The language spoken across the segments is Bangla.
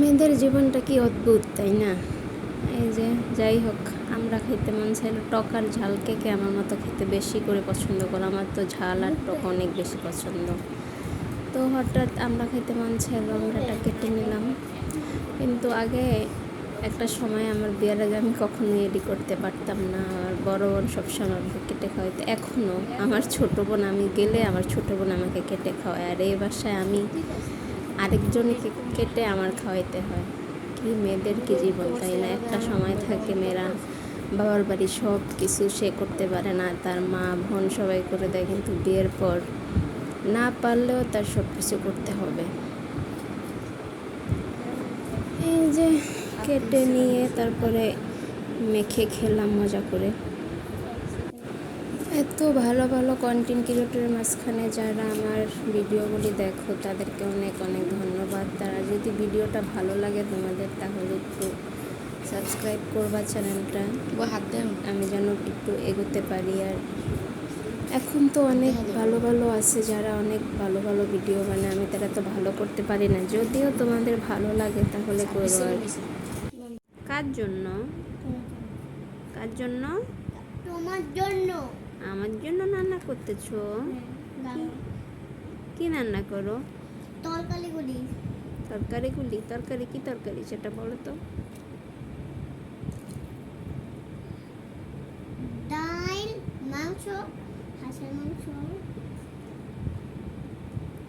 মেয়েদের জীবনটা কি অদ্ভুত, তাই না? এই যে, যাই হোক, আমরা খেতে মন চাইলে টক আর ঝালকে কে আমার মতো খেতে বেশি করে পছন্দ করো। আমার তো ঝাল আর টক অনেক বেশি পছন্দ। তো হঠাৎ আমরা খেতে মন চাইলো, আমরাটা কেটে নিলাম। কিন্তু আগে একটা সময় আমার বিয়ের আগে আমি কখনোই এডি করতে পারতাম না। আমার বড় বোন সবসময় আমাকে কেটে খাওয়াইতে। এখনও আমার ছোটো বোন, আমি গেলে আমার ছোটো বোন আমাকে কেটে খাওয়ায়। আর এই বাসায় আমি আরেকজনকে কেটে আমার খাওয়াইতে হয়। কি মেয়েদের কি জীবন, তাই না? একটা সময় থাকে মেয়েরা বাবার বাড়ি সব কিছু সে করতে পারে না, তার মা, বোন সবাই করে দেয়, কিন্তু বিয়ের পর না পারলেও তার সব কিছু করতে হবে। এই যে কেটে নিয়ে তারপরে মেখে খেলাম মজা করে। এত ভালো ভালো কন্টেন্ট ক্রিয়েটরের মাঝখানে যারা আমার ভিডিওগুলি দেখো তাদেরকে অনেক অনেক ধন্যবাদ। তারা যদি ভিডিওটা ভালো লাগে তোমাদের তাহলে একটু সাবস্ক্রাইব করবা চ্যানেলটা ও হাত আমি যেন একটু এগোতে পারি আর এখন তো অনেক ভালো ভালো আছে যারা অনেক ভালো ভালো ভিডিও বানায় আমি তারা তো ভালো করতে পারি না। যদিও তোমাদের ভালো লাগে তাহলে করো আর। কার জন্য। কার জন্য? তোমার জন্য। আমার জন্য রান্না করতেছো? কি? রান্না করো? তরকারি গুলি। তরকারিগুলি তরকারি কি তরকারি সেটা বলো তো। ডাল মাংস হাঁসের মাংস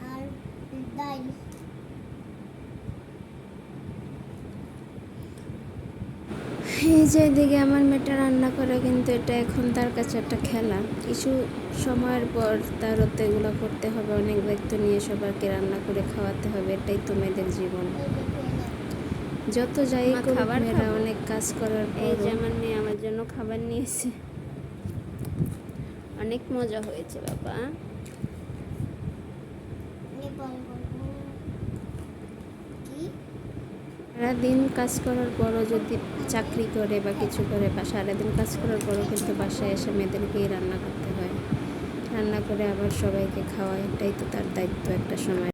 আর ডাল এই যে এদিকে আমার মেয়েটা রান্না করে কিন্তু এটা এখন তার কাছে একটা খেলা। কিছু সময়ের পর তার তো এগুলো করতে হবে অনেক দায়িত্ব নিয়ে সবাইকে রান্না করে খাওয়াতে হবে এটাই তো মেয়েদের জীবন। যত যাই খাবার মেয়েরা অনেক কাজ করার এই যে আমার মেয়ে আমার জন্য খাবার নিয়েছে। অনেক মজা হয়েছে বাবা কি সারাদিন কাজ করার পরও যদি চাকরি করে বা কিছু করে, বা সারাদিন কাজ করার পরও কিন্তু বাসায় এসে মেয়েদেরকেই রান্না করতে হয়। রান্না করে আবার সবাইকে খাওয়া এটাই তো তার দায়িত্ব একটা সময়।